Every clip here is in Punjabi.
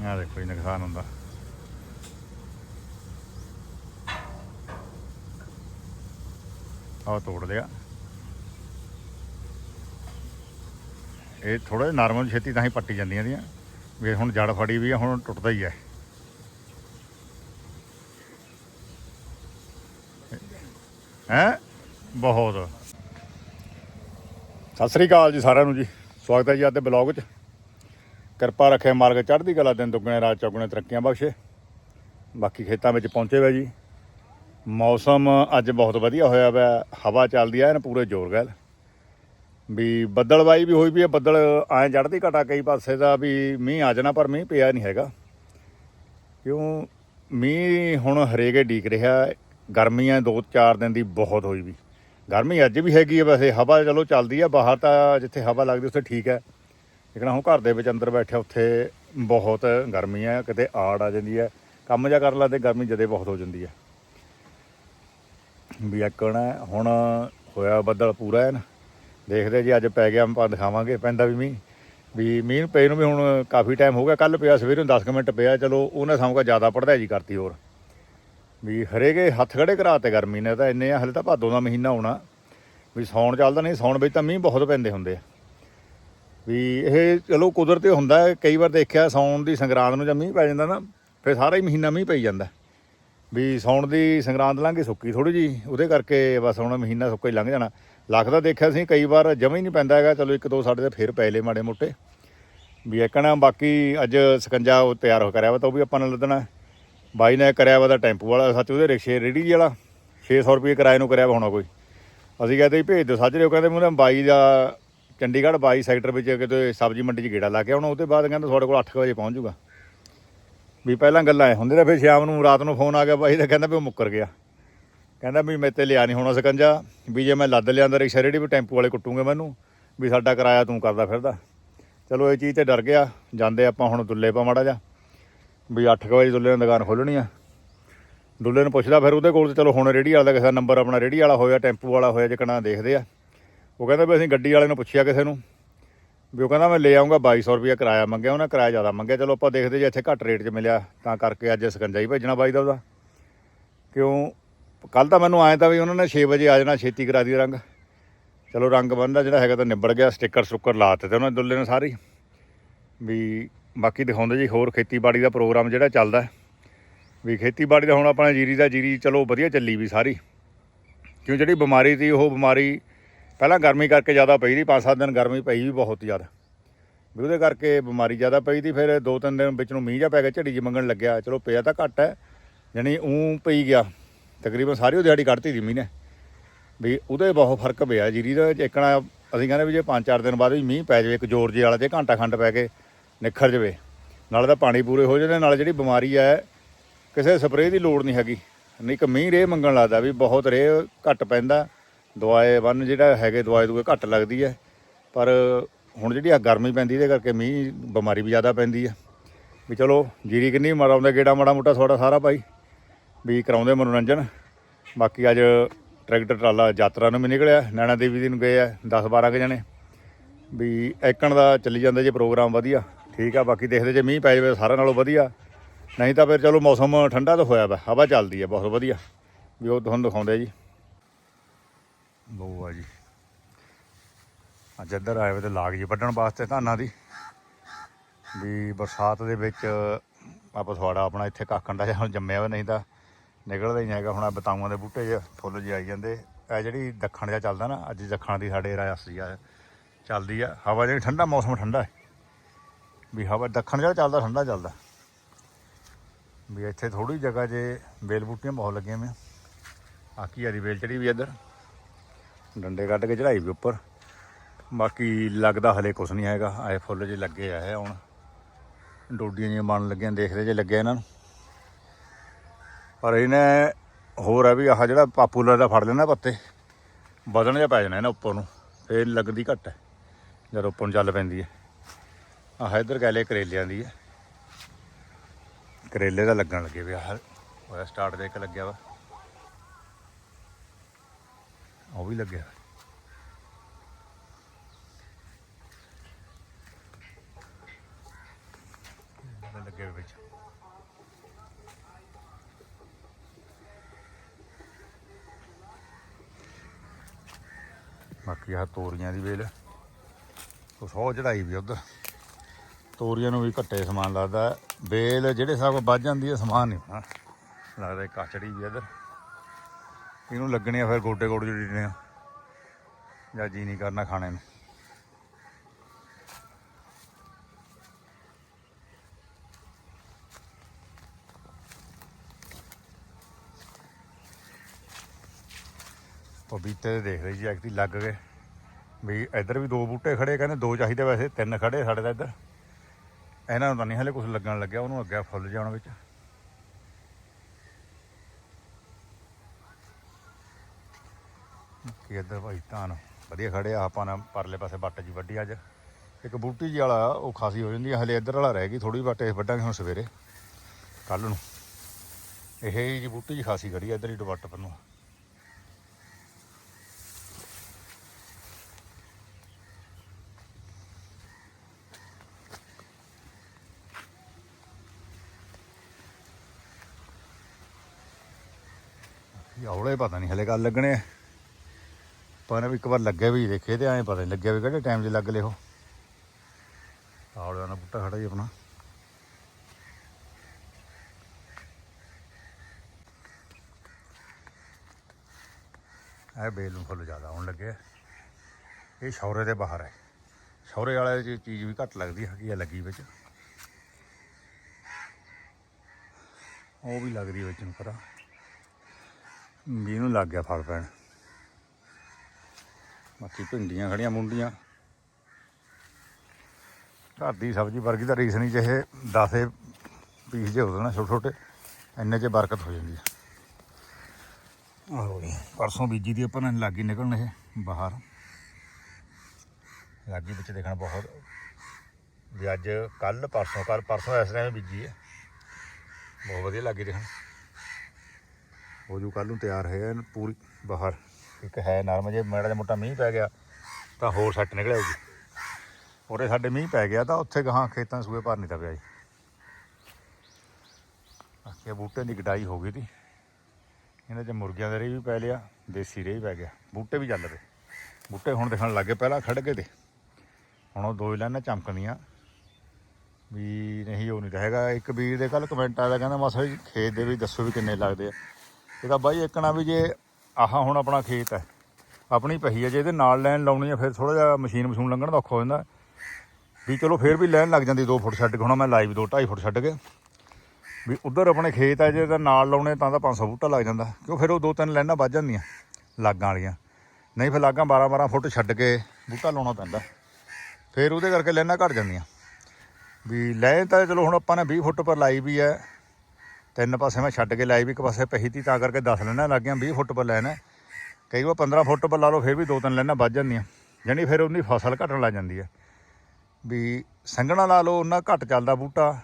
ਆ ਦੇਖੋ ਜੀ, ਨੁਕਸਾਨ ਹੁੰਦਾ। ਆਹ ਤੋੜ ਲਿਆ ਇਹ ਥੋੜਾ ਜਿਹਾ ਨਰਮ ਛੇਤੀ ਤਾਂ ਹੀ ਪੱਟੀ ਜਾਂਦੀਆਂ ਦੀਆਂ ਵੀ ਹੁਣ ਜੜ ਫੜੀ ਵੀ ਆ, ਹੁਣ ਟੁੱਟਦਾ ਹੀ ਹੈ ਹੈ? ਬਹੁਤ। ਸਤਿ ਸ੍ਰੀ ਅਕਾਲ ਜੀ ਸਾਰਿਆਂ ਨੂੰ ਜੀ। ਸਵਾਗਤ ਹੈ ਜੀ ਅੱਜ ਦੇ ਬਲੌਗ 'ਚ। ਕਿਰਪਾ ਰੱਖੇ ਮਾਰਗ ਚੜ੍ਹਦੀ ਕਲਾ ਦਿਨ ਦੁੱਗਣੇ, ਰਾਤ ਚੌਗਣੇ ਤਰੱਕੀਆਂ ਬਖਸ਼ੇ। ਬਾਕੀ ਖੇਤਾਂ ਵਿੱਚ ਪਹੁੰਚੇ ਹੋਏ ਜੀ। ਮੌਸਮ ਅੱਜ ਬਹੁਤ ਵਧੀਆ ਹੋਇਆ ਵਾ। ਹਵਾ ਚੱਲਦੀ ਐ ਨਾ ਪੂਰੇ ਜ਼ੋਰ ਗੈਲ। ਵੀ ਬੱਦਲਵਾਈ ਵੀ ਹੋਈ ਵੀ ਹੈ ਬੱਦਲ ਐਂ ਚੜ੍ਹਦੀ ਘਟਾ ਕਈ ਪਾਸੇ ਦਾ ਵੀ ਮੀਂਹ ਆ ਜਾਣਾ, ਪਰ ਮੀਂਹ ਪਿਆ ਨਹੀਂ ਹੈਗਾ। ਕਿਉਂ? ਮੀਂਹ ਹੁਣ ਹਰੇਕੇ ਡੀਕ ਰਿਹਾ। ਗਰਮੀਆਂ ਦੋ ਚਾਰ ਦਿਨ ਦੀ ਬਹੁਤ ਹੋਈ ਵੀ। ਗਰਮੀ ਅੱਜ ਵੀ ਹੈਗੀ ਹੈ ਵੈਸੇ ਹਵਾ ਚਲੋ ਚੱਲਦੀ ਹੈ ਬਾਹਰ ਤਾਂ ਜਿੱਥੇ ਹਵਾ ਲੱਗਦੀ, ਉੱਥੇ ਠੀਕ ਹੈ ਲੇਕਿਨ ਹੁਣ ਘਰ ਦੇ ਵਿੱਚ ਅੰਦਰ ਬੈਠੇ ਉੱਥੇ ਬਹੁਤ ਗਰਮੀ ਹੈ, ਕਿਤੇ ਆੜ ਆ ਜਾਂਦੀ ਹੈ। ਕੰਮ ਜਾ ਕਰ ਲਾਤੇ ਗਰਮੀ ਜਦੇ ਬਹੁਤ ਹੋ ਜਾਂਦੀ ਹੈ। ਵੀ ਇੱਕਣ ਹੁਣ ਹੋਇਆ ਬੱਦਲ ਪੂਰਾ ਹੈ ਨਾ ਦੇਖਦੇ ਜੀ, ਅੱਜ ਪੈ ਗਿਆ, ਆਪਾਂ ਦਿਖਾਵਾਂਗੇ ਪੈਂਦਾ ਵੀ ਮੀਂਹ। ਵੀ ਮੀਂਹ ਪਏ ਨੂੰ ਵੀ ਹੁਣ ਕਾਫੀ ਟਾਈਮ ਹੋ ਗਿਆ ਕੱਲ ਪਿਆ, ਸਵੇਰੇ ਨੂੰ 10 ਕੁ ਮਿੰਟ ਪਿਆ, ਚਲੋ ਉਹਨੇ ਸਮਾਂ ਜ਼ਿਆਦਾ ਪੜਦਾ ਜੀ ਕਰਤੀ ਹੋਰ। ਵੀ ਹਰੇਕੇ ਹੱਥ ਖੜੇ ਕਰਾਤੇ ਗਰਮੀ ਨੇ ਤਾਂ ਇੰਨੇ ਆ, ਹਲੇ ਤਾਂ ਭਾਦੋਂ ਦਾ ਮਹੀਨਾ ਹੋਣਾ। ਵੀ ਸੌਣ ਚੱਲਦਾ ਨਹੀਂ, ਸੌਣ ਵਿੱਚ ਤਾਂ ਮੀਂਹ ਬਹੁਤ ਪੈਂਦੇ ਹੁੰਦੇ ਆ। ਵੀ ਇਹ ਚਲੋ ਕੁਦਰਤੀ ਹੁੰਦਾ ਹੈ। ਕਈ ਵਾਰ ਦੇਖਿਆ ਸੌਣ ਦੀ ਸੰਗਰਾਂਦ ਨੂੰ ਜਾਂ ਮੀਂਹ ਪੈ ਜਾਂਦਾ ਨਾ, ਫਿਰ ਸਾਰਾ ਹੀ ਮਹੀਨਾ ਮੀਂਹ ਪਈ ਜਾਂਦਾ। ਵੀ ਸੌਣ ਦੀ ਸੰਗਰਾਂਦ ਲੰਘ ਕੇ ਸੁੱਕੀ ਥੋੜੀ ਜੀ ਉਹਦੇ ਕਰਕੇ ਬਸ ਹੁਣ ਮਹੀਨਾ ਸੁੱਕਾ ਹੀ ਲੰਘ ਜਾਣਾ। ਲੱਗਦਾ ਦੇਖਿਆ ਸੀ ਕਈ ਵਾਰ ਜਮਾ ਹੀ ਨਹੀਂ ਪੈਂਦਾ ਹੈਗਾ, ਚਲੋ ਇੱਕ ਦੋ ਸਾਡੇ ਤੇ ਫਿਰ ਪੈ ਲੇ ਮਾੜੇ ਮੋਟੇ। ਵੀ ਇੱਕਣਾ ਬਾਕੀ ਅੱਜ ਸਕੰਜਾ ਉਹ ਤਿਆਰ ਹੋ ਕਰਿਆ ਵਾ ਤਾਂ ਉਹ ਵੀ ਆਪਾਂ ਨੇ ਲੱਦਣਾ ਬਾਈ ਨੇ ਕਰਿਆ ਵਾ ਤਾਂ ਟੈਂਪੂ ਵਾਲਾ, ਸੱਚ ਉਹਦੇ ਰਿਕਸ਼ੇ ਰੇੜੀ ਜਿਹੀ ਵਾਲਾ 600 ਰੁਪਏ ਕਿਰਾਏ ਨੂੰ ਕਰਿਆ ਵਾ ਹੋਣਾ ਕੋਈ। ਅਸੀਂ ਕਹਿੰਦੇ ਸੀ ਭੇਜ ਦਿਓ, ਸਾਜਰੇ ਉਹ ਕਹਿੰਦੇ ਮੈਨੂੰ ਬਾਈ ਦਾ ਚੰਡੀਗੜ੍ਹ ਬਾਈ ਸੈਕਟਰ ਵਿੱਚ ਕਿਤੇ ਸਬਜ਼ੀ ਮੰਡੀ 'ਚ ਗੇੜਾ ਲਾ ਕੇ ਆਉਣਾ, ਉਹਦੇ ਬਾਅਦ ਕਹਿੰਦਾ ਤੁਹਾਡੇ ਕੋਲ 8 ਵਜੇ ਪਹੁੰਚ ਜਾਊਗਾ। ਵੀ ਪਹਿਲਾਂ ਗੱਲਾਂ ਐ ਹੁੰਦੇ ਤਾਂ ਫਿਰ ਸ਼ਾਮ ਨੂੰ ਰਾਤ ਨੂੰ ਫੋਨ ਆ ਗਿਆ, ਬਾਈ ਦਾ ਕਹਿੰਦਾ ਵੀ ਉਹ ਮੁੱਕਰ ਗਿਆ। ਕਹਿੰਦਾ ਵੀ ਮੈਂ ਤੇ ਲਿਆ ਨਹੀਂ ਹੋਣਾ ਸਕੰਜਾ, ਵੀ ਜੇ ਮੈਂ ਲੱਦ ਲਿਆਂਦਾ ਰਿਕਸ਼ਾ ਰੇੜੀ, ਵੀ ਟੈਂਪੂ ਵਾਲੇ ਕੁੱਟੂਗੇ ਮੈਨੂੰ, ਵੀ ਸਾਡਾ ਕਿਰਾਇਆ ਤੂੰ ਕਰਦਾ ਫਿਰਦਾ। ਚਲੋ ਇਹ ਚੀਜ਼ ਤੇ ਡਰ ਗਿਆ, ਜਾਂਦੇ ਆਪਾਂ ਹੁਣ ਦੁੱਲੇ ਪਾ ਮਾੜਾ ਜਾ ਵੀ 8 ਵਜੇ ਦੁੱਲੇ ਨੇ ਦੁਕਾਨ ਖੋਲਣੀ ਆ। ਦੁੱਲੇ ਨੂੰ ਪੁੱਛਦਾ ਫਿਰ ਉਹਦੇ ਕੋਲ ਤੇ ਚਲੋ ਹੁਣ ਰੇੜੀ ਵਾਲਾ ਦਾ ਕਿਸੇ ਦਾ ਨੰਬਰ ਆਪਣਾ ਰੇੜੀ ਵਾਲਾ ਹੋਇਆ, ਟੈਂਪੂ ਵਾਲਾ ਹੋਇਆ, ਜੇ ਜਿਕਣਾ ਦੇਖਦੇ ਆ। ਉਹ ਕਹਿੰਦਾ ਵੀ ਅਸੀਂ ਗੱਡੀ ਵਾਲੇ ਨੂੰ ਪੁੱਛਿਆ ਕਿਸੇ ਨੂੰ ਵੀ ਉਹ ਕਹਿੰਦਾ ਮੈਂ ਲੈ ਆਉਂਗਾ 2200 ਰੁਪਏ ਕਿਰਾਇਆ ਮੰਗਿਆ, ਉਹਨਾਂ ਕਿਰਾਇਆ ਜ਼ਿਆਦਾ ਮੰਗਿਆ। ਚਲੋ ਆਪਾਂ ਦੇਖਦੇ ਜੇ ਇੱਥੇ ਘੱਟ ਰੇਟ 'ਚ ਮਿਲਿਆ ਤਾਂ ਕਰਕੇ ਅੱਜ ਸਕੰਜਾ ਹੀ ਭੇਜਣਾ ਬਾਈ ਦਾ ਉਹਦਾ। ਕਿਉਂ? ਕੱਲ ਤਾਂ ਮੈਨੂੰ ਆਇਆ ਤਾਂ ਵੀ ਉਹਨਾਂ ਨੇ 6 ਵਜੇ ਆ ਜਾਣਾ, ਛੇਤੀ ਕਰਾ ਦੀ ਰੰਗ। ਚਲੋ ਰੰਗ ਬੰਦਾ ਜਿਹੜਾ ਹੈਗਾ ਤਾਂ ਨਿਬੜ ਗਿਆ, ਸਟicker ਸਟੁੱਕਰ ਲਾ ਦਿੱਤੇ ਤੇ ਉਹਨਾਂ ਦੁੱਲੇ ਨੇ ਸਾਰੀ। ਵੀ ਬਾਕੀ ਦਿਖਾਉਂਦੇ ਜੀ ਹੋਰ ਖੇਤੀਬਾੜੀ ਦਾ ਪ੍ਰੋਗਰਾਮ ਜਿਹੜਾ ਚੱਲਦਾ। ਵੀ ਖੇਤੀਬਾੜੀ ਦਾ ਹੁਣ ਆਪਣਾ ਜੀਰੀ ਦਾ ਜੀਰੀ ਚਲੋ ਵਧੀਆ ਚੱਲੀ ਵੀ ਸਾਰੀ। ਕਿਉਂ ਜਿਹੜੀ ਬਿਮਾਰੀ ਸੀ, ਉਹ ਬਿਮਾਰੀ ਪਹਿਲਾਂ ਗਰਮੀ ਕਰਕੇ ਜ਼ਿਆਦਾ ਪਈ ਦੀ 5-7 ਦਿਨ ਗਰਮੀ ਪਈ ਵੀ ਬਹੁਤ ਜ਼ਿਆਦਾ। ਵੀ ਉਹਦੇ ਕਰਕੇ ਬਿਮਾਰੀ ਜ਼ਿਆਦਾ ਪਈ ਦੀ, ਫਿਰ ਦੋ ਤਿੰਨ ਦਿਨ ਵਿੱਚ ਨੂੰ ਮੀਂਹ ਜਾ ਪੈ ਗਿਆ, ਝੜੀ ਜੀ ਮੰਗਣ ਲੱਗਿਆ, ਚਲੋ ਪਿਆ ਤਾਂ ਘੱਟ ਹੈ, ਜਾਣੀ ਉਂ ਪਈ ਗਿਆ। ਤਕਰੀਬਨ ਸਾਰੀ ਉਹ ਦਿਹਾੜੀ ਕੱਢਤੀ ਦੀ ਮੀਂਹ ਨੇ। ਵੀ ਉਹਦੇ ਬਹੁਤ ਫ਼ਰਕ ਪਿਆ, ਜੀਰੀ ਦਾ ਇੱਕਣਾ, ਅਸੀਂ ਕਹਿੰਦੇ ਵੀ ਜੇ 5-4 ਦਿਨ ਬਾਅਦ ਵੀ ਮੀਂਹ ਪੈ ਜਾਵੇ, ਇੱਕ ਜ਼ੋਰ ਜੇ ਵਾਲਾ ਤੇ ਘੰਟਾ ਖੰਡ ਪੈ ਕੇ ਨਿਖਰ ਜਾਵੇ। ਨਾਲੇ ਤਾਂ ਪਾਣੀ ਪੂਰੇ ਹੋ ਜਾਣੇ ਨਾਲੇ ਜਿਹੜੀ ਬਿਮਾਰੀ ਹੈ, ਕਿਸੇ ਸਪਰੇਅ ਦੀ ਲੋੜ ਨਹੀਂ ਹੈਗੀ। ਨਹੀਂ, ਇੱਕ ਮੀਂਹ ਰੇ ਮੰਗਣ ਲੱਗਦਾ ਵੀ ਬਹੁਤ ਰੇ ਘੱਟ ਪੈਂਦਾ। ਦਵਾਏ ਵਨ ਜਿਹੜਾ ਹੈਗੇ, ਦਵਾਈ ਦੂਏ ਘੱਟ ਲੱਗਦੀ ਹੈ। ਪਰ ਹੁਣ ਜਿਹੜੀ ਆ ਗਰਮੀ ਪੈਂਦੀ, ਇਹਦੇ ਕਰਕੇ ਮੀਂਹ ਬਿਮਾਰੀ ਵੀ ਜ਼ਿਆਦਾ ਪੈਂਦੀ ਹੈ ਵੀ ਚਲੋ, ਜੀਰੀ ਕਿੰਨੀ ਮਰਾਉਂਦੇ ਗੇੜਾ ਮਾੜਾ ਮੋਟਾ ਤੁਹਾਡਾ ਸਾਰਾ ਭਾਈ। ਵੀ ਕਰਾਉਂਦੇ ਮਨੋਰੰਜਨ। ਬਾਕੀ ਅੱਜ ਟਰੈਕਟਰ ਟਰਾਲਾ ਯਾਤਰਾ ਨੂੰ ਵੀ ਨਿਕਲਿਆ, ਨੈਣਾ ਦੇਵੀ ਦੀ ਨੂੰ ਗਏ ਆ 10 12 ਕੁ ਜਣੇ। ਵੀ ਐਕਣ ਦਾ ਚੱਲੀ ਜਾਂਦਾ ਜੇ ਪ੍ਰੋਗਰਾਮ ਵਧੀਆ, ਠੀਕ ਆ, ਬਾਕੀ ਦੇਖਦੇ ਜੇ ਮੀਂਹ ਪੈ ਜਾਵੇ ਸਾਰਿਆਂ ਨਾਲੋਂ ਵਧੀਆ। ਨਹੀਂ ਤਾਂ ਫਿਰ ਚਲੋ ਮੌਸਮ ਠੰਡਾ ਤਾਂ ਹੋਇਆ ਵਾ ਹਵਾ ਚੱਲਦੀ ਹੈ ਬਹੁਤ ਵਧੀਆ। ਵੀ ਉਹ ਤੁਹਾਨੂੰ ਦਿਖਾਉਂਦੇ ਜੀ। ਬਹੁ ਆ ਜੀ। ਅੱਜ ਇੱਧਰ ਆਏ ਵੇ ਤੇ ਲਾਗ ਜੀ ਵੱਢਣ ਵਾਸਤੇ ਧਾਨਾਂ ਦੀ। ਵੀ ਬਰਸਾਤ ਦੇ ਵਿੱਚ ਆਪਾਂ ਤੁਹਾਡਾ ਆਪਣਾ ਇੱਥੇ ਕਾਕੰਡਾ ਜਿਹਾ ਹੁਣ ਜੰਮਿਆ ਵਾ, ਨਹੀਂ ਤਾਂ ਨਿਕਲਦਾ ਹੀ ਨਹੀਂ ਹੈਗਾ। ਹੁਣ ਆਹ ਬਤਾਊਆਂ ਦੇ ਬੂਟੇ ਜਿਹੇ ਫੁੱਲ ਜੇ ਆਈ ਜਾਂਦੇ। ਇਹ ਜਿਹੜੀ ਦੱਖਣ ਜਿਹਾ ਚੱਲਦਾ ਨਾ, ਅੱਜ ਦੱਖਣ ਦੀ ਸਾਡੇ ਰਾਸੀ ਆ, ਚੱਲਦੀ ਆ। ਹਵਾ ਜਿਹੜੀ ਠੰਡਾ, ਮੌਸਮ ਠੰਡਾ ਹੈ। ਵੀ ਹਵਾ ਦੱਖਣ ਜਿਹਾ ਚੱਲਦਾ, ਠੰਡਾ ਚੱਲਦਾ। ਵੀ ਇੱਥੇ ਥੋੜੀ ਜਗ੍ਹਾ 'ਜੇ ਬੇਲ ਬੂਟੀਆਂ ਬਹੁਤ ਲੱਗੀਆਂ ਮੈਂ ਆਕੀ ਆ ਦੀ ਬੇਲ ਚੜੀ ਵੀ ਇੱਧਰ। ਡੰਡੇ ਕੱਢ ਕੇ ਚੜਾਈ ਵੀ ਉੱਪਰ। ਬਾਕੀ ਲੱਗਦਾ ਹਲੇ ਕੁਝ ਨਹੀਂ ਹੈਗਾ। ਆਏ ਫੁੱਲ ਜੇ ਲੱਗੇ ਆ ਇਹ ਹੁਣ। ਡੋਡੀਆਂ ਜਿਹੀਆਂ ਬਣ ਲੱਗੀਆਂ, ਦੇਖਦੇ ਜੇ ਲੱਗੇ ਇਹਨਾਂ ਨੂੰ। ਪਰ ਇਹਨੇ ਹੋਰ ਆ ਵੀ ਆਹ ਜਿਹੜਾ ਪਾਪੂਲਰ ਦਾ ਫੜ ਲੈਣਾ ਪੱਤੇ। ਵਧਣ ਜਿਹਾ ਪੈ ਜਾਣਾ ਇਹਨਾਂ ਉੱਪਰ ਨੂੰ। ਫੇਰ ਲੱਗਦੀ ਘੱਟ ਹੈ, ਜਦ ਉੱਪਰ ਨੂੰ ਚੱਲ ਪੈਂਦੀ ਹੈ। ਆਹ ਇੱਧਰ ਗੈਲੇ ਕਰੇਲਿਆਂ ਦੀ ਹੈ। ਕਰੇਲੇ ਦਾ ਲੱਗਣ ਲੱਗੇ ਵੀ ਆਹ। ਹੋਇਆ ਸਟਾਰਟ ਦੇ ਇੱਕ ਲੱਗਿਆ ਵਾ। ਉਹ ਵੀ ਲੱਗਿਆ ਲੱਗੇ ਵਿੱਚ। ਬਾਕੀ ਆ ਤੋਰੀਆਂ ਦੀ ਵੇਲ। ਉਹ ਸੌ ਚੜਾਈ ਵੀ ਉਧਰ। ਤੋਰੀਆਂ ਨੂੰ ਵੀ ਘੱਟੇ ਸਮਾਨ ਲੱਗਦਾ। ਵੇਲ ਜਿਹੜੇ ਸਭ ਨਾਲ ਵੱਜ ਜਾਂਦੀ ਹੈ ਸਮਾਨ ਨਹੀਂ ਹੋਣਾ। ਲੱਗਦਾ ਇੱਕ ਕਚੜੀ ਵੀ ਇਧਰ। ਇਹਨੂੰ ਲੱਗਣੇ ਆ ਫਿਰ ਗੋਡੇ ਗੋਡੇ ਜਿਹੜੇ ਨੇ ਜਾਂ ਜੀ ਨਹੀਂ ਕਰਨਾ ਖਾਣੇ ਨੂੰ। ਪਪੀਤੇ ਦੇ ਦੇਖ ਰਹੇ ਜੀ ਐਕਟੀ ਲੱਗ ਗਏ। ਵੀ ਇੱਧਰ ਵੀ ਦੋ ਬੂਟੇ ਖੜੇ, ਕਹਿੰਦੇ ਦੋ ਚਾਹੀਦੇ ਵੈਸੇ, ਤਿੰਨ ਖੜੇ ਸਾਡੇ ਦਾ ਇੱਧਰ। ਇਹਨਾਂ ਨੂੰ ਤਾਂ ਨਹੀਂ ਹਲੇ ਕੁਝ ਲੱਗਣ ਲੱਗਿਆ, ਉਹਨੂੰ ਅੱਗੇ ਫੁੱਲ ਜਾਣ ਵਿੱਚ। ਕੀ ਇੱਧਰ ਭਾਈ ਧਾਨ ਵਧੀਆ ਖੜੇ ਆ, ਆਪਾਂ ਨਾ ਪਰਲੇ ਪਾਸੇ ਵੱਟ ਜੀ ਵੱਡੀ ਅੱਜ। ਇੱਕ ਬੂਟੀ ਜੀ ਵਾਲਾ, ਉਹ ਖਾਸੀ ਹੋ ਜਾਂਦੀ ਹੈ ਹਲੇ ਇੱਧਰ ਵਾਲਾ ਰਹਿ ਗਈ ਥੋੜੀ ਵੱਟ ਇਹ ਵੱਡਾਂਗੇ ਹੁਣ ਸਵੇਰੇ ਕੱਲ ਨੂੰ। ਇਹ ਜੀ ਬੂਟੀ ਜੀ ਖਾਸੀ ਖੜੀ ਆ, ਇੱਧਰ ਹੀ ਦੁਪੱਟ ਪੰਨੂ ਔਲੇ ਪਤਾ ਨਹੀਂ ਹਲੇ ਗੱਲ ਲੱਗਣੇ ਆ। ਪਰ ਵੀ ਇੱਕ ਵਾਰ ਲੱਗੇ ਵੀ ਦੇਖੇ ਤੇ ਐਂ ਪਤਾ ਨਹੀਂ ਲੱਗਿਆ ਵੀ ਕਿਹੜੇ ਟਾਈਮ 'ਚ ਲੱਗ ਲਏ ਉਹ। ਔਲਿਆਂ ਦਾ ਬੂਟਾ ਖੜਾ ਹੀ ਆਪਣਾ। ਇਹ ਬੇਲ ਨੂੰ ਫੁੱਲ ਜ਼ਿਆਦਾ ਆਉਣ ਲੱਗੇ ਇਹ ਸ਼ੌਰੇ ਦੇ ਬਾਹਰ ਹੈ ਸ਼ੌਰੇ ਵਾਲੇ 'ਚ ਚੀਜ਼ ਵੀ ਘੱਟ ਲੱਗਦੀ ਹੈਗੀ ਆ ਲੱਗੀ ਵਿੱਚ। ਉਹ ਵੀ ਲੱਗਦੀ ਵਿੱਚ ਨੂੰ ਪਰਾ ਵੀ ਨੂੰ ਲੱਗ ਗਿਆ ਫਲ ਪੈਣ। ਬਾਕੀ ਭਿੰਡੀਆਂ ਖੜੀਆਂ ਮੁੰਡੀਆਂ। ਘਰ ਦੀ ਸਬਜ਼ੀ ਵਰਗੀ ਤਾਂ ਰੀਸ ਨਹੀਂ ਜਿਹੇ 10 ਪੀਸ ਜੇ ਹੋ ਜਾਣਾ ਛੋਟੇ ਛੋਟੇ, ਇੰਨੇ 'ਚ ਬਰਕਤ ਹੋ ਜਾਂਦੀ ਹੈ ਆਹੋ ਪਰਸੋਂ ਬੀਜੀ ਦੀ ਆਪਾਂ ਨੇ, ਲਾਗੀ ਨਿਕਲਣ ਇਹ ਬਾਹਰ। ਲਾਗੀ ਵਿੱਚ ਦੇਖਣਾ ਬਹੁਤ। ਵੀ ਅੱਜ ਕੱਲ ਪਰਸੋਂ ਕੱਲ ਪਰਸੋਂ ਇਸ ਟਾਈਮ ਬੀਜੀ ਹੈ ਬਹੁਤ ਵਧੀਆ ਲੱਗੀ ਦੇਖਣ। ਹੋ ਜੂ ਕੱਲ ਨੂੰ ਤਿਆਰ ਹੈ ਪੂਰੀ ਬਾਹਰ। ਇੱਕ ਹੈ ਨਰਮ, ਜੇ ਮਾੜਾ ਜਿਹਾ ਮੋਟਾ ਮੀਂਹ ਪੈ ਗਿਆ ਤਾਂ ਹੋਰ ਸੱਟ ਨਿਕਲ ਆਊਗੀ। ਉਰੇ ਸਾਡੇ ਮੀਂਹ ਪੈ ਗਿਆ ਤਾਂ ਉੱਥੇ ਗਾਹਾਂ ਖੇਤਾਂ 'ਚ ਸੂਏ ਭਰ ਨਹੀਂ ਤਾਂ ਪਿਆ ਜੀ। ਬਾਕੀ ਬੂਟੇ ਦੀ ਕਟਾਈ ਹੋ ਗਈ ਤੀ। ਇਹਨਾਂ 'ਚ ਮੁਰਗਿਆਂ ਦਾ ਰੇ ਵੀ ਪੈ ਲਿਆ, ਦੇਸੀ ਰੇ ਵੀ ਪੈ ਗਿਆ। ਬੂਟੇ ਵੀ ਚੱਲ ਪਏ। ਬੂਟੇ ਹੁਣ ਦਿਖਣ ਲੱਗੇ ਪਹਿਲਾਂ ਖੜ ਗਏ ਤੇ। ਹੁਣ ਉਹ ਦੋ ਹੀ ਲਾਈਨਾਂ ਚਮਕਦੀਆਂ ਵੀ ਨਹੀਂ, ਉਹ ਨਹੀਂ ਹੈਗਾ। ਇੱਕ ਵੀਰ ਦੇ ਕੱਲ ਕਮੈਂਟ ਆਇਆ, ਕਹਿੰਦਾ ਮਾਸਾ ਜੀ, ਖੇਤ ਦੇ ਵੀ ਦੱਸੋ ਵੀ ਕਿੰਨੇ ਲੱਗਦੇ ਆ। ਇਹ ਤਾਂ ਬਾਈ ਇੱਕਣਾ ਵੀ ਜੇ ਆਹ ਹੁਣ ਆਪਣਾ ਖੇਤ ਹੈ। ਆਪਣੀ ਪਹੀ ਹੈ, ਜੇ ਇਹਦੇ ਨਾਲ ਲਾਈਨ ਲਾਉਣੀ ਹੈ, ਫਿਰ ਥੋੜਾ ਜਿਹਾ ਮਸ਼ੀਨ ਮਸ਼ੂਨ ਲੰਘਣ ਦਾ ਔਖਾ ਹੋ ਜਾਂਦਾ। ਵੀ ਚਲੋ ਫਿਰ ਵੀ ਲਾਈਨ ਲੱਗ ਜਾਂਦੀ 2 ਫੁੱਟ ਛੱਡ ਕੇ। ਹੁਣ ਮੈਂ ਲਾਈਵ 2 2.5 ਫੁੱਟ ਛੱਡ ਕੇ। ਵੀ ਉਧਰ ਆਪਣੇ ਖੇਤ ਹੈ, ਜੇ ਤਾਂ ਨਾਲ ਲਾਉਣੇ ਤਾਂ ਤਾਂ 500 ਬੂਟਾ ਲੱਗ ਜਾਂਦਾ। ਕਿਉਂ ਫਿਰ ਉਹ ਦੋ ਤਿੰਨ ਲਾਈਨਾਂ ਵੱਜ ਜਾਂਦੀਆਂ, ਲਾਗਾਂ ਵਾਲੀਆਂ। ਨਹੀਂ ਫਿਰ ਲਾਗਾਂ 12 12 ਫੁੱਟ ਛੱਡ ਕੇ ਬੂਟਾ ਲਾਉਣਾ ਪੈਂਦਾ। ਫਿਰ ਉਹਦੇ ਕਰਕੇ ਲਾਈਨਾਂ ਘਟ ਜਾਂਦੀਆਂ। ਵੀ ਲਾਈਨ ਤਾਂ ਚਲੋ ਹੁਣ ਆਪਾਂ ਨੇ 20 ਫੁੱਟ ਪਰ ਲਾਈ ਵੀ ਹੈ। ਤਿੰਨ ਪਾਸੇ ਮੈਂ ਛੱਡ ਕੇ ਲਾਈ ਵੀ, ਇੱਕ ਪਾਸੇ ਪਹੀ ਤੀ, ਤਾਂ ਕਰਕੇ 10 ਲੈਣਾ, ਲੱਗ ਗਿਆ 20 ਫੁੱਟ ਪਰ ਲੈਣਾ। ਕਈ ਵਾਰ 15 ਫੁੱਟ ਪਰ ਲਾ ਲਓ, ਫਿਰ ਵੀ ਦੋ ਤਿੰਨ ਲੈਣਾ ਵੱਜ ਜਾਂਦੀਆਂ। ਜਾਣੀ ਫਿਰ ਉਹਦੀ ਫਸਲ ਘਟਣ ਲੱਗ ਜਾਂਦੀ ਹੈ। ਵੀ ਸੰਘਣਾ ਲਾ ਲਓ ਉਹਨਾਂ ਘੱਟ ਚੱਲਦਾ ਬੂਟਾ,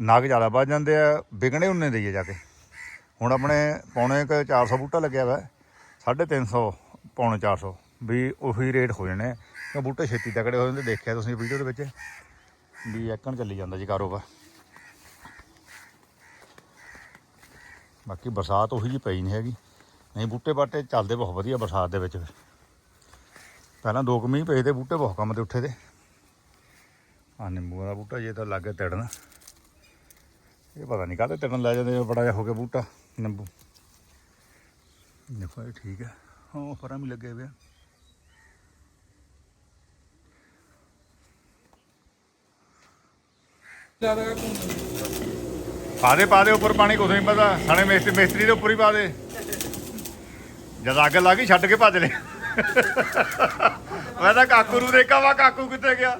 ਨਾਗ ਜ਼ਿਆਦਾ ਵੱਜ ਜਾਂਦੇ ਆ, ਵਿਗਣੇ ਉਹਨੇ ਦੇਈਏ ਜਾ ਕੇ। ਹੁਣ ਆਪਣੇ ਪੌਣੇ ਕ 400 ਬੂਟਾ ਲੱਗਿਆ ਵਾ 350 ਪੌਣੇ 400 ਵੀ ਉਹੀ ਰੇਟ ਹੋ ਜਾਣੇ ਕਿ ਬੂਟੇ ਛੇਤੀ ਤਕੜੇ ਹੋ ਜਾਂਦੇ, ਦੇਖਿਆ ਤੁਸੀਂ ਵੀਡੀਓ ਦੇ ਵਿੱਚ। ਵੀ ਐਕਣ ਚੱਲੀ ਜਾਂਦਾ ਜੀ ਕਾਰੋਬਾਰ। ਬਾਕੀ ਬਰਸਾਤ ਉਹੀ ਜੀ ਪਈ ਨਹੀਂ ਹੈਗੀ। ਨਹੀਂ, ਬੂਟੇ ਬਾਟੇ ਚੱਲਦੇ ਬਹੁਤ ਵਧੀਆ ਬਰਸਾਤ ਦੇ ਵਿੱਚ। ਪਹਿਲਾਂ ਦੋ ਕਮੀ ਪਏ ਤੇ ਬੂਟੇ ਬਹੁਤ ਕੰਮ ਤੇ ਉੱਠੇ ਤੇ। ਆ ਨਿੰਬੂ ਦਾ ਬੂਟਾ ਜੇ ਤਾਂ ਲੱਗੇ ਤੜਨ। ਇਹ ਪਤਾ ਨਹੀਂ ਕਾਹਦੇ ਤੜਨ ਲੈ ਜਾਂਦੇ ਬੜਾ ਜਿਹਾ ਹੋ ਗਿਆ ਬੂਟਾ, ਨਿੰਬੂ। ਦੇਖੋ ਇਹ ਠੀਕ ਹੈ। ਹਾਂ ਫਰਾਂ ਵੀ ਲੱਗੇ ਹੋਏ ਆ। ਪਾ ਦੇ ਪਾ ਦੇ ਉੱਪਰ ਪਾਣੀ ਕੁਛ ਨਹੀਂ ਪਤਾ। ਸਾਣੇ ਮਿਸਤਰੀ ਮਿਸਤਰੀ ਦੇ ਉੱਪਰ ਹੀ ਪਾ ਦੇ। ਜਦ ਅੱਗ ਲੱਗੀ ਛੱਡ ਕੇ ਭੱਜ ਲਿਆ ਮੈਂ ਤਾਂ ਕਾਕੂ ਨੂੰ ਦੇਖਾ ਵਾ ਕਾਕੂ ਕਿੱਥੇ ਗਿਆ?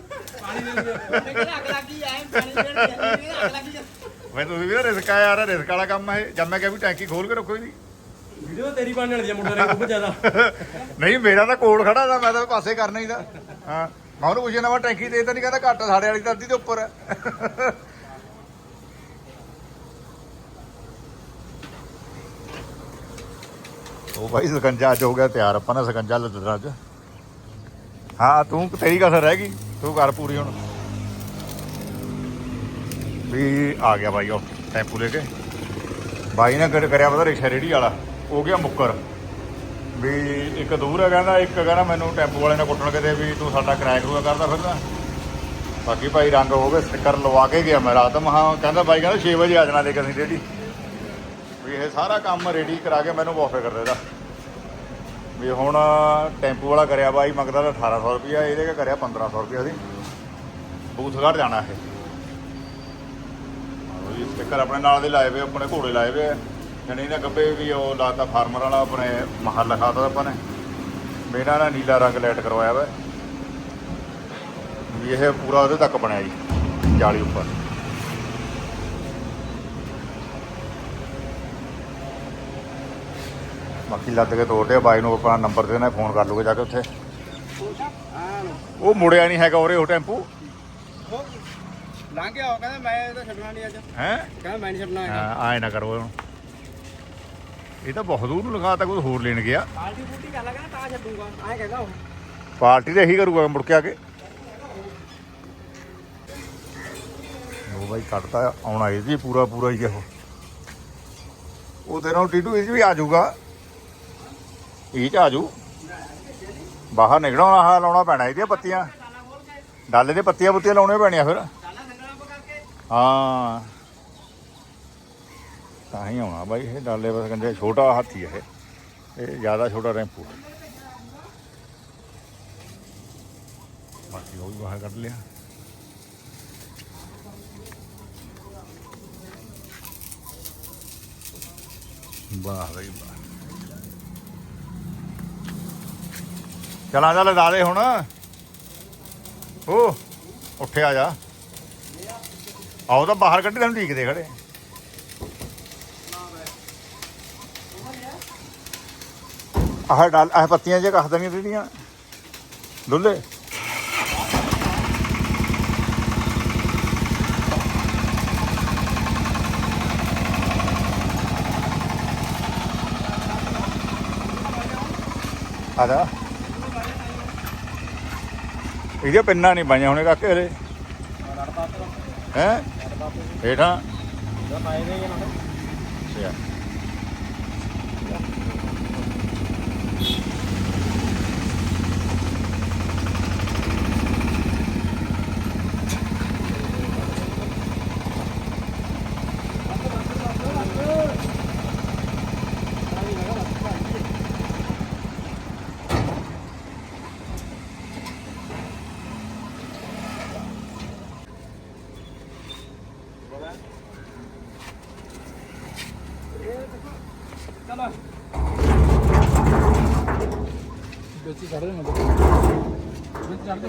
ਮੈਂ ਤੁਸੀਂ ਵੀ ਰਿਸਕ ਆ ਯਾਰ ਰਿਸਕ ਵਾਲਾ ਕੰਮ ਹੈ। ਜਦ ਮੈਂ ਕਿਹਾ ਵੀ ਟੈਂਕੀ ਖੋਲ ਕੇ ਰੱਖੋ ਇਹਦੀ। ਵੀਡੀਓ ਤੇਰੀ ਬਣਨ ਵਾਲੀ ਆ ਮੁੰਡਾ ਨੇ ਬਹੁਤ ਜ਼ਿਆਦਾ। ਨਹੀਂ ਮੇਰਾ ਤਾਂ ਕੋਲ ਖੜਾ ਦਾ ਮੈਂ ਤਾਂ ਪਾਸੇ ਕਰਨਾ ਹੀ ਦਾ। ਹਾਂ ਮੈਂ ਉਹਨੂੰ ਪੁੱਛਿਆ ਨਾ ਟੈਂਕੀ ਦੇ ਤਾਂ ਨਹੀਂ ਕਹਿੰਦਾ ਘੱਟ ਸਾਡੇ ਵਾਲੀ ਧਰਤੀ ਦੇ ਉੱਪਰ। ਹੈ ਉਹ ਭਾਈ ਸਕੰਜਾ ਅੱਜ ਹੋ ਗਿਆ ਤਿਆਰ, ਆਪਾਂ ਨੇ ਸਕੰਜਾ ਲੱਦਣਾ ਅੱਜ। ਹਾਂ, ਤੂੰ ਤੇਰੀ ਕਸਰ ਰਹਿ ਗਈ, ਤੂੰ ਕਰ ਪੂਰੀ ਹੁਣ। ਵੀ ਆ ਗਿਆ ਬਾਈ ਉਹ, ਟੈਂਪੂ ਲੈ ਕੇ। ਬਾਈ ਨੇ ਕਰ- ਕਰਿਆ ਪਤਾ ਰਿਕਸ਼ਾ ਰੇੜੀ ਵਾਲਾ, ਹੋ ਗਿਆ ਮੁੱਕਰ। ਵੀ ਇੱਕ ਦੂਰ ਹੈ, ਕਹਿੰਦਾ, ਇੱਕ ਕਹਿੰਦਾ ਮੈਨੂੰ ਟੈਂਪੂ ਵਾਲੇ ਨੇ ਕੁੱਟਣ ਕਿਤੇ ਵੀ ਤੂੰ ਸਾਡਾ ਕਿਰਾਇਆ ਕਰੂਗਾ ਕਰਦਾ ਫਿਰਦਾ। ਬਾਕੀ ਭਾਈ ਰੰਗ ਹੋ ਗਏ ਸਟicker ਲਵਾ ਕੇ ਗਿਆ ਮੈਂ ਰਾਤ ਮਹਾ ਕਹਿੰਦਾ ਬਾਈ ਕਹਿੰਦਾ 6 ਵਜੇ ਆ ਜਾਣਾ ਲੈ ਕੇ ਅਸੀਂ ਰੇੜੀ। ਵੀ ਇਹ ਸਾਰਾ ਕੰਮ ਰੈਡੀ ਕਰਾ ਕੇ ਮੈਨੂੰ ਬਹੁਤ ਕਰ ਦੇਦਾ ਵੀ ਹੁਣ ਟੈਂਪੂ ਵਾਲਾ ਕਰਿਆ ਬਾਈ ਮੰਗਦਾ ਤਾਂ 1800 ਰੁਪਿਆ ਇਹਦੇ ਕੇ ਕਰਿਆ 1500 ਰੁਪਿਆ ਸੀ। ਬੂਥਗੜ ਜਾਣਾ ਇਹ। ਆਹੋ ਜੀ ਸਟicker ਆਪਣੇ ਨਾਲ ਦੇ ਲਾਏ ਵੇ, ਆਪਣੇ ਘੋੜੇ ਲਾਏ ਵੇ ਜਣੀ ਨਾ ਗੱਬੇ ਵੀ ਉਹ ਲਾਤਾ ਫਾਰਮਰ ਵਾਲਾ, ਆਪਣੇ ਮਹਲ ਲਿਖਾਤਾ ਆਪਾਂ ਨੇ। ਮੇਰਾ ਨਾ ਨੀਲਾ ਰੰਗ ਲਾਈਟ ਕਰਵਾਇਆ ਵਾ। ਵੀ ਇਹ ਪੂਰਾ ਉਹਦੇ ਤੱਕ ਬਣਿਆ ਜੀ, ਜਾਲੀ ਉੱਪਰ। ਬਾਕੀ ਲੱਦ ਕੇ ਤੋੜਦੇ ਆ ਬਾਈ ਨੂੰ ਆਪਣਾ ਨੰਬਰ ਦੇ ਦੇਣਾ ਫੋਨ ਕਰ ਲੂਗੇ ਜਾ ਕੇ ਉੱਥੇ। ਉਹ ਮੁੜਿਆ ਨਹੀਂ ਹੈਗਾ ਉਰੇ ਉਹ ਟੈਂਪੂ। ਲੰਘ ਗਿਆ ਉਹ ਕਹਿੰਦਾ ਮੈਂ ਤਾਂ ਛੱਡਣਾ ਨਹੀਂ ਅੱਜ। ਹੈ? ਕਹਿੰਦਾ ਮੈਂ ਨਹੀਂ ਛੱਡਣਾ ਆਏ ਨਾ ਕਰੋ ਹੁਣ। ਇਹ ਤਾਂ ਬਹੁਤ ਦੂਰ ਨੂੰ ਲਗਾਤਾ ਕੋਈ ਹੋਰ ਲੈਣ ਗਿਆ। ਪਾਲਟੀ ਬੂਟੀ ਕਰ ਲਾ ਕਹਿੰਦਾ ਤਾਂ ਛੱਡੂਗਾ। ਐਂ ਕਹਿੰਦਾ ਉਹ। ਪਾਰਟੀ ਤੇ ਇਹੀ ਕਰੂਗਾ ਮੁੜ ਕੇ ਆ ਕੇ। ਉਹ ਬਾਈ ਕੱਢਤਾ ਆਉਣਾ ਇਹ ਜੀ ਪੂਰਾ ਪੂਰਾ ਹੀ ਉਹ ਉਹ ਤੇਰਾ ਟੀਟੂ ਇਹ ਵੀ ਆ ਜਾਊਗਾ। ਇਹ ਚ ਆਜੂ ਬਾਹਰ ਨਿਕਲਣਾ, ਆਹ ਲਾਉਣਾ ਪੈਣਾ, ਇਹਦੀਆਂ ਪੱਤੀਆਂ। ਡਾਲੇ ਦੀਆਂ ਪੱਤੀਆਂ ਪੁੱਤੀਆਂ ਲਾਉਣੀਆਂ ਪੈਣੀਆਂ ਫਿਰ। ਹਾਂ। ਤਾਂ ਹੀ ਆਉਣਾ ਬਾਈ, ਇਹ ਡਾਲੇ ਬਸ ਕਹਿੰਦੇ ਛੋਟਾ ਹਾਥੀ ਹੈ ਇਹ। ਇਹ ਜ਼ਿਆਦਾ ਛੋਟਾ ਰੈਂਪੂ ਬਾਕੀ ਉਹ ਵੀ ਬਾਹਰ ਕੱਢ ਲਿਆ। ਵਾਹ ਬਈ, ਵਾਹ। ਚਲਾਂ ਚੱਲ ਲਾ ਦੇ ਹੁਣ। ਓ ਉੱਠੇ ਆ ਜਾ। ਆਓ ਤਾਂ ਬਾਹਰ ਕੱਢੀ ਤੈਨੂੰ ਢੀਕਦੇ ਖੜੇ। ਆਹ ਡਾਲ, ਆਹ ਪੱਤੀਆਂ ਜੇ ਕੱਖ ਦੇਣੀਆਂ ਜਿਹੜੀਆਂ ਦੁੱਲੇ ਆ ਜਾ। ਇਹਦੇ ਪਿੰਨਾਂ ਨਹੀਂ ਪਾਈਆਂ ਹੁਣੇ ਕਾਕੇ ਹਲੇ। ਹੈ? ਹੇਠਾਂ। ਅੱਛਾ ਚਲੋ ਵਿੱਚ ਚੜ ਦੇ ਮਤਲਬ ਵਿੱਚ ਚੜ ਦੇ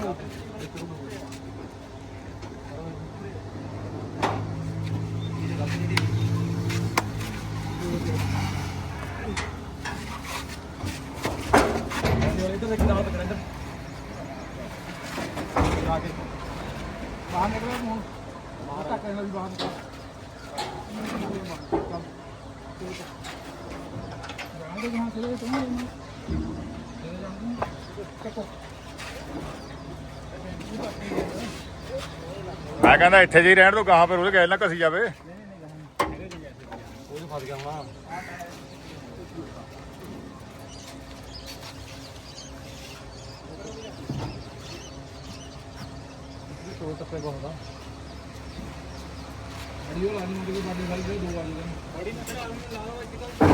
ਬਾਹਰ ਨਿਕਲੋ ਹੁਣ ਬਾਹਰ ਤੱਕ ਇਹਨਾਂ ਦੀ ਬਾਹਰ ਨਿਕਲ ਜਾਣਦੇ ਜਹਾਂ ਚਲੇ ਤੁਮ ਮੈਂ ਕਹਿੰਦਾ ਇੱਥੇ ਜੀ ਰਹਿਣ ਤੋਂ ਗਾਹਾਂ ਪਰ ਉਹਦੇ ਗੈਲ ਨਾ ਘਸੀ ਜਾਵੇ। ਉਹ ਫਸ ਗਿਆ ਹੁਣ ਤੋੜ ਟੱਪੇ ਬਹੁਤ ਆ ਅੜੀਓ ਲਾਣੀ ਮੁੰਡੇ ਦੇ ਬਾਡੇ ਸਾਈ ਦੇ ਦੋ ਵਾਲੀ ਦੇ ਬੜੀ ਨਜ਼ਰ ਆ ਰਹੀ ਲਾ ਲਓ ਇੱਥੇ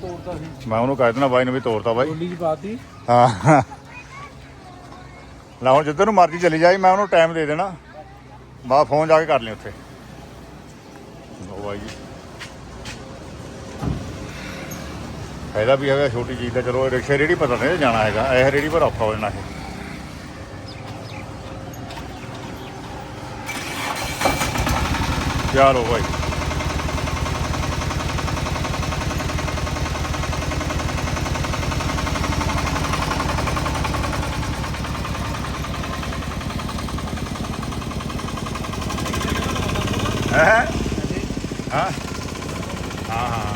ਸੀ। ਮੈਂ ਉਹਨੂੰ ਕਹਿ ਦੇਣਾ ਬਾਈ ਨੂੰ ਵੀ ਤੋਰਤਾ ਬਾਈ। ਗੋਲੀ ਚ ਪਾਤੀ। ਹਾਂ। ਲਾ ਹੁਣ ਜਿੱਧਰ ਨੂੰ ਮਰਜ਼ੀ ਚਲੀ ਜਾਈ ਮੈਂ ਉਹਨੂੰ ਟਾਈਮ ਦੇ ਦੇਣਾ। ਬਾ ਫੋਨ ਜਾ ਕੇ ਕਰ ਲਈ ਉੱਥੇ। ਉਹ ਬਾਈ ਜੀ। ਫਾਇਦਾ ਵੀ ਹੈਗਾ ਛੋਟੀ ਚੀਜ਼ ਦਾ। ਚਲੋ ਇਹ ਰਿਕਸ਼ੇ ਰੇੜੀ ਪਤਾ ਨਹੀਂ ਜਾਣਾ ਹੈਗਾ। ਇਹ ਰੇੜੀ ਪਰ ਔਖਾ ਹੋ ਜਾਣਾ ਇਹ। ਚਲੋ ਬਾਈ ਹੈ ਹਾਂ ਹਾਂ ਹਾਂ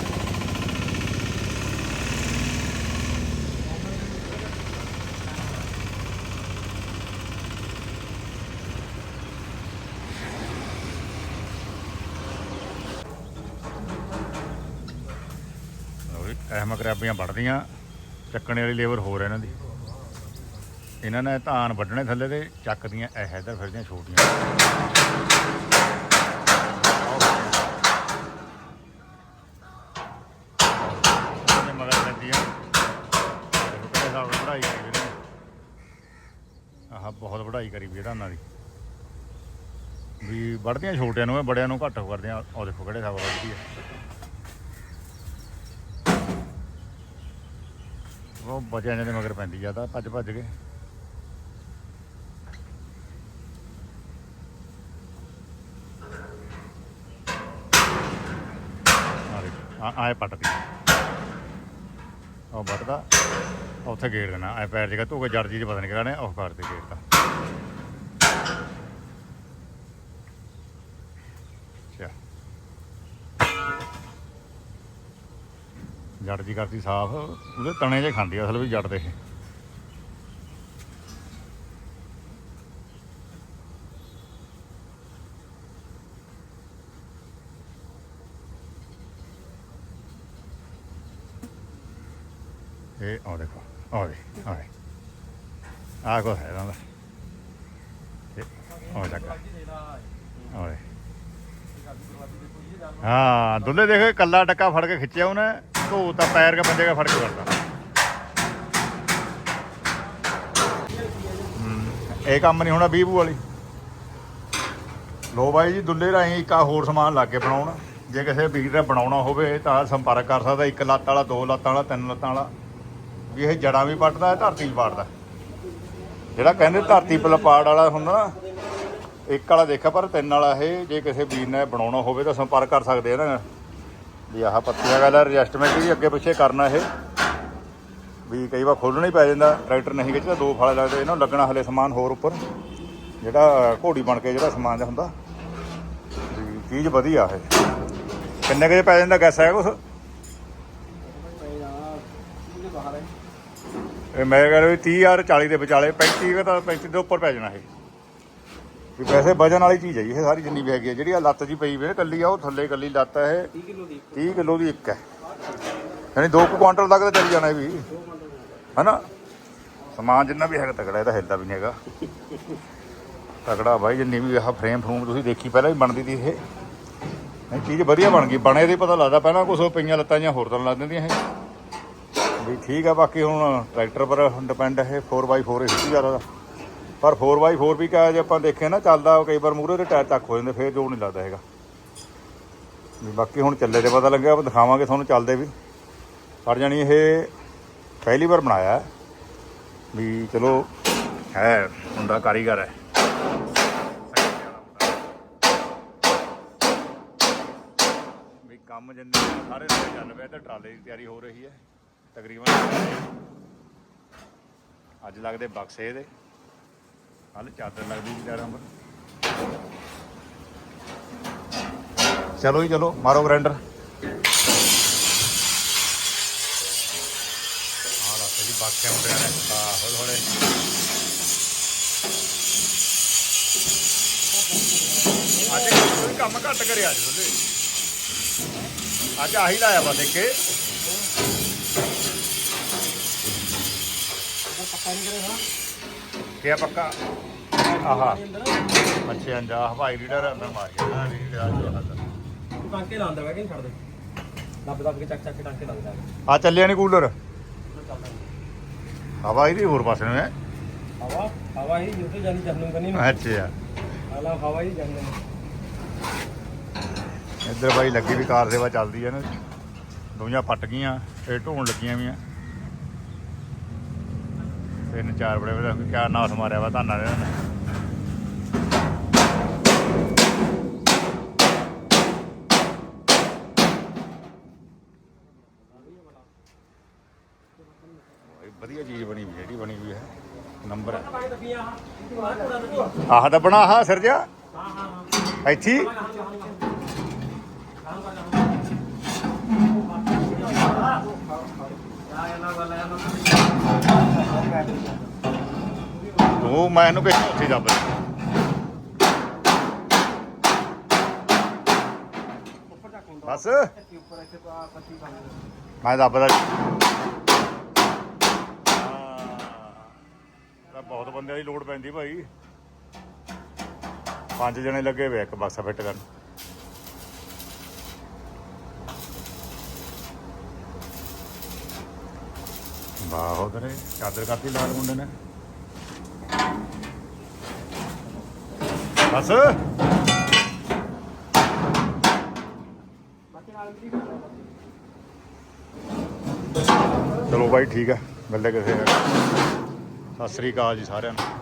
ਅਹਿਮ ਕਰਾਬੀਆਂ ਵੱਢਦੀਆਂ। ਚੱਕਣੇ ਵਾਲੀ ਲੇਬਰ ਹੋਰ ਹੈ ਇਹਨਾਂ ਦੀ। ਇਹਨਾਂ ਨੇ ਧਾਨ ਵੱਢਣੇ ਥੱਲੇ ਤੇ ਚੱਕਦੀਆਂ, ਇਹ ਇੱਧਰ ਫਿਰਦੀਆਂ ਛੋਟੀਆਂ ਇਹਦੇ ਮਗਰ ਲੈਂਦੀਆਂ ਦੇਖੋ ਕਿਹੜੇ ਹਿਸਾਬ ਨਾਲ ਵਢਾਈ ਕਰੀ ਵੀ ਇਹਨਾਂ ਨੇ ਆਹ ਬਹੁਤ ਵਢਾਈ ਕਰੀ ਵੀ ਉਹਨਾਂ ਦੀ। ਵੀ ਵੱਢਦੀਆਂ ਛੋਟਿਆਂ ਨੂੰ ਇਹ ਬੜਿਆਂ ਨੂੰ ਘੱਟ ਕਰਦੀਆਂ ਉਹ ਦੇਖੋ ਕਿਹੜੇ ਹਿਸਾਬ ਨਾਲ ਵੱਢਦੀ ਹੈ ਉਹ ਬਚਿਆਂ ਦੇ ਮਗਰ ਪੈਂਦੀ ਜ਼ਿਆਦਾ ਭੱਜ ਭੱਜ ਕੇ। ਆਏ ਪੱਟਦੀ ਉਹ ਵੱਟਦਾ ਉੱਥੇ ਗੇੜ ਦੇਣਾ। ਐ ਪੈਰ ਜਗਾ ਧੋ ਕੇ ਜੜ ਜੀ ਪਤਾ ਨਹੀਂ ਕਿਹੜਾ ਨੇ, ਉਹ ਕਰ ਦੇ ਗੇੜਦਾ ਜੜ ਜੀ ਕਰਦੀ ਸਾਫ਼, ਉਹਦੇ ਤਣੇ ਜੇ ਖਾਂਦੀ ਆ ਅਸਲ ਵੀ ਜੜ ਦੇ ਇਹ। ਇਹ ਆ ਦੇਖੋ ਆ ਦੇ ਆ ਦੇ ਆ ਕੋ ਹੈ ਨਾ ਇਹ ਆ ਚੱਕ ਆ ਦੇ ਹਾਂ, ਦੁੱਲੇ ਦੇਖੋ ਕੱਲਾ ਟੱਕਾ ਫੜ ਕੇ ਖਿੱਚਿਆ ਉਹਨੇ। ਧੋ ਤਾਂ ਪੈਰ ਕੇ ਪੰਜੇ ਕੇ ਫੜ ਕੇ ਕਰਦਾ ਹੂੰ, ਇਹ ਕੰਮ ਨਹੀਂ ਹੋਣਾ ਬੀਬੂ ਲੋ ਬਾਈ ਜੀ ਦੁੱਲੇ ਰਾਹੀਂ ਇੱਕ ਆ ਹੋਰ ਸਮਾਨ ਲਾ ਕੇ ਬਣਾਉਣ। ਜੇ ਕਿਸੇ ਵੀਰ ਨੇ ਬਣਾਉਣਾ ਹੋਵੇ ਤਾਂ ਸੰਪਰਕ ਕਰ ਸਕਦਾ ਇੱਕ ਲੱਤ ਵਾਲਾ ਦੋ ਲੱਤਾਂ ਵਾਲਾ ਤਿੰਨ ਲੱਤਾਂ ਵਾਲਾ। ਵੀ ਇਹ ਜੜਾਂ ਵੀ ਪੱਟਦਾ ਹੈ ਧਰਤੀ ਵੀ ਪਾੜਦਾ। ਜਿਹੜਾ ਕਹਿੰਦੇ ਧਰਤੀ ਪਲਪਾੜ ਵਾਲਾ ਹੁੰਦਾ ਨਾ ਇੱਕ ਵਾਲਾ ਦੇਖਿਆ ਪਰ ਤਿੰਨ ਵਾਲਾ ਇਹ ਜੇ ਕਿਸੇ ਵੀਰ ਨੇ ਬਣਾਉਣਾ ਹੋਵੇ ਤਾਂ ਸੰਪਰਕ ਕਰ ਸਕਦੇ ਆ ਨਾ। ਵੀ ਆਹ ਪੱਤੀਆਂ ਗੱਲ ਐਡਜਸਟਮੈਂਟ ਵੀ ਅੱਗੇ ਪਿੱਛੇ ਕਰਨਾ ਇਹ। ਵੀ ਕਈ ਵਾਰ ਖੋਲਣਾ ਹੀ ਪੈ ਜਾਂਦਾ ਟਰੈਕਟਰ ਨਹੀਂ ਖਿੱਚਦਾ, ਦੋ ਫਾਲੇ ਲੱਗਦੇ ਇਹਨਾਂ ਨੂੰ, ਲੱਗਣਾ ਹਲੇ ਸਮਾਨ ਹੋਰ ਉੱਪਰ। ਜਿਹੜਾ ਘੋੜੀ ਬਣ ਕੇ ਜਿਹੜਾ ਸਮਾਨ ਜਿਹਾ ਹੁੰਦਾ। ਵੀ ਚੀਜ਼ ਵਧੀਆ ਇਹ। ਕਿੰਨੇ ਕੁ ਪੈ ਜਾਂਦਾ ਗੈਸ ਹੈ ਕੁਛ? ਇਹ ਮੈਂ ਕਹਿੰਦਾ ਵੀ 30 ਯਾਰ 40 ਦੇ ਵਿਚਾਲੇ 35 ਕੁ 35 ਦੇ ਉੱਪਰ ਪੈ ਜਾਣਾ ਇਹ। ਵੀ ਵੈਸੇ ਵਜਨ ਵਾਲੀ ਚੀਜ਼ ਹੈ ਜੀ ਇਹ ਸਾਰੀ ਜਿੰਨੀ ਵੀ ਹੈਗੀ ਹੈ। ਜਿਹੜੀ ਆ ਲੱਤ ਜੀ ਪਈ ਵੇ ਕੱਲੀ ਆ ਉਹ ਥੱਲੇ ਕੱਲੀ ਲੱਤ ਹੈ ਇਹ। 30 ਕਿਲੋ ਦੀ 30 ਕਿਲੋ ਦੀ ਇੱਕ ਹੈ। ਯਾਨੀ 2 ਕੁਆਂਟਲ ਤੱਕ ਤਾਂ ਚੱਲ ਜਾਣਾ ਇਹ ਵੀ। ਹਨਾ? ਸਮਾਨ ਜਿੰਨਾ ਵੀ ਹੈਗਾ ਤਕੜਾ ਇਹਦਾ ਹਿੱਲਦਾ ਵੀ ਨਹੀਂ ਹੈਗਾ। ਤਕੜਾ ਬਾਈ ਜਿੰਨੀ ਵੀ ਆਹ ਫਰੇਮ ਫਰੂਮ ਤੁਸੀਂ ਦੇਖੀ ਪਹਿਲਾਂ ਵੀ ਬਣਦੀ ਸੀ ਇਹ। ਨਹੀਂ ਚੀਜ਼ ਵਧੀਆ ਬਣ ਗਈ। ਬਣੇ ਦੀ ਪਤਾ ਲੱਗਦਾ ਪਹਿਲਾਂ ਕੁਛ ਪਈਆਂ ਲੱਤਾਂ ਜਾਂ ਹੋਰ ਤਰ੍ਹਾਂ ਲੱਗ ਦਿੰਦੀਆਂ ਇਹ ਵੀ ਠੀਕ ਆ ਬਾਕੀ ਹੁਣ ਟਰੈਕਟਰ ਪਰ ਡਿਪੈਂਡ ਹੈ 4x4 ਇਹ ਸਭ ਤੋਂ ਜ਼ਿਆਦਾ। ਪਰ 4x4 ਵੀ ਕਾ ਜੇ ਆਪਾਂ ਦੇਖੇ ਨਾ, ਚੱਲਦਾ ਕਈ ਵਾਰ ਮੂਹਰੇ ਦੇ ਟਾਇਰ ਤੱਕ ਹੋ ਜਾਂਦੇ, ਫੇਰ ਜੋਰ ਨਹੀਂ ਲੱਗਦਾ ਹੈਗਾ। ਵੀ ਬਾਕੀ ਹੁਣ ਚੱਲੇ ਤੇ ਪਤਾ ਲੱਗਿਆ, ਆਪਾਂ ਦਿਖਾਵਾਂਗੇ ਤੁਹਾਨੂੰ ਚੱਲਦੇ ਵੀ। ਪਰ ਜਾਣੀ ਇਹ ਪਹਿਲੀ ਵਾਰ ਬਣਾਇਆ ਵੀ ਚਲੋ ਹੈ, ਹੁੰਦਾ ਕਾਰੀਗਰ ਹੈ। ਵੀ ਕੰਮ ਜਿੰਨੇ ਸਾਰੇ ਚੱਲ ਪਿਆ ਤੇ ਟਰਾਲੇ ਦੀ ਤਿਆਰੀ ਹੋ ਰਹੀ ਹੈ, ਤਕਰੀਬਨ। ਅੱਜ ਲੱਗਦੇ ਬਕਸੇ ਇਹਦੇ। ਕੱਲ ਚਾਦਰ ਲੱਗਦੀ ਵੀ ਚਾਰਾਂ ਪਰ ਚਲੋ ਜੀ ਚਲੋ ਮਾਰੋ ਗ੍ਰੈਂਡਰ। ਜੀ ਬਾਕਿਆ ਮੁੰਡਿਆਂ ਨੇ। ਆ ਹੌਲੇ ਹੌਲੇ। ਅੱਜ ਕੋਈ ਕੰਮ ਘੱਟ ਕਰਿਆ ਅੱਜ ਉਹਦੇ ਅੱਜ ਆਹੀ ਲਾਇਆ ਬਸ ਇੱਕੇ ਪੱਕਾ ਨਹੀਂ ਕਰੇਗਾ ਕਿਆ ਪੱਕਾ? ਆਹਾ। ਅੱਛਾ ਅੰਜਾ ਹਵਾਈ ਰੀਡਰ ਅੰਦਰ ਮਾਰ ਗਿਆ। ਰੀਡਰ ਟਾਂਕੇ ਲਾਉਂਦਾ ਵਾ ਕਿ ਨਹੀਂ ਛੱਡਦੇ ਦੱਬ ਦੱਬ ਕੇ ਚੱਕ ਚੱਕ ਕੇ ਟਾਂਕੇ ਲੱਗਦਾ ਆ ਚੱਲਿਆ ਨਹੀਂ ਕੂਲਰ? ਹਵਾ ਇਹਦੀ ਹੋਰ ਪਾਸੇ ਨੂੰ ਹੈ? ਹਵਾ? ਹਵਾ ਹੀ ਜਿੱਥੇ ਜਾਂਦੀ ਜਹਨਮ ਕਰਨੀ ਨੂੰ ਅੱਛਾ। ਹਾਲਾ ਹਵਾ ਹੀ ਜਹਨਮ ਇੱਧਰ ਬਾਈ ਲੱਗੀ ਵੀ ਕਾਰ ਸੇਵਾ ਚੱਲਦੀ ਹੈ ਨਾ। ਦੁਨੀਆਂ ਫਟ ਗਈਆਂ ਇਹ ਢੋਣ ਲੱਗੀਆਂ ਵੀਆਂ। ਤਿੰਨ ਚਾਰ ਬੜੇ ਬੜੇ ਕਿਆ ਨਾਸ ਮਾਰਿਆ ਵਾ ਧਾਨਾ ਦੇ ਵਧੀਆ ਚੀਜ਼ ਬਣੀ ਵੀ ਜਿਹੜੀ ਬਣੀ ਵੀ ਹੈ ਨੰਬਰ ਆਹ ਤਾਂ ਬਣਾ ਆਹ ਸਿਰ ਜਾ ਹਾਂ ਹਾਂ ਇੱਥੇ ਉਹ ਮੈਂ ਇਹਨੂੰ ਕਿਹਾ ਉੱਥੇ ਦੱਬ ਦੇ। ਬਸ ਮੈਂ ਦੱਬਦਾ ਜੀ। ਹਾਂ ਬਹੁਤ ਬੰਦਿਆਂ ਦੀ ਲੋੜ ਪੈਂਦੀ ਭਾਈ ਪੰਜ ਜਣੇ ਲੱਗੇ ਵੇ ਇੱਕ ਬਕਸਾ ਫਿੱਟ ਕਰਨ ਵਾਹ ਉਹਦੇ ਚਾਦਰ ਕਰਤੀ ਲਾਲ ਮੁੰਡੇ ਨੇ ਬਸ। ਚਲੋ ਬਾਈ ਠੀਕ ਆ ਮਿਲਦੇ ਕਿਸੇ ਸਤਿ ਸ੍ਰੀ ਅਕਾਲ ਜੀ ਸਾਰਿਆਂ ਨੂੰ।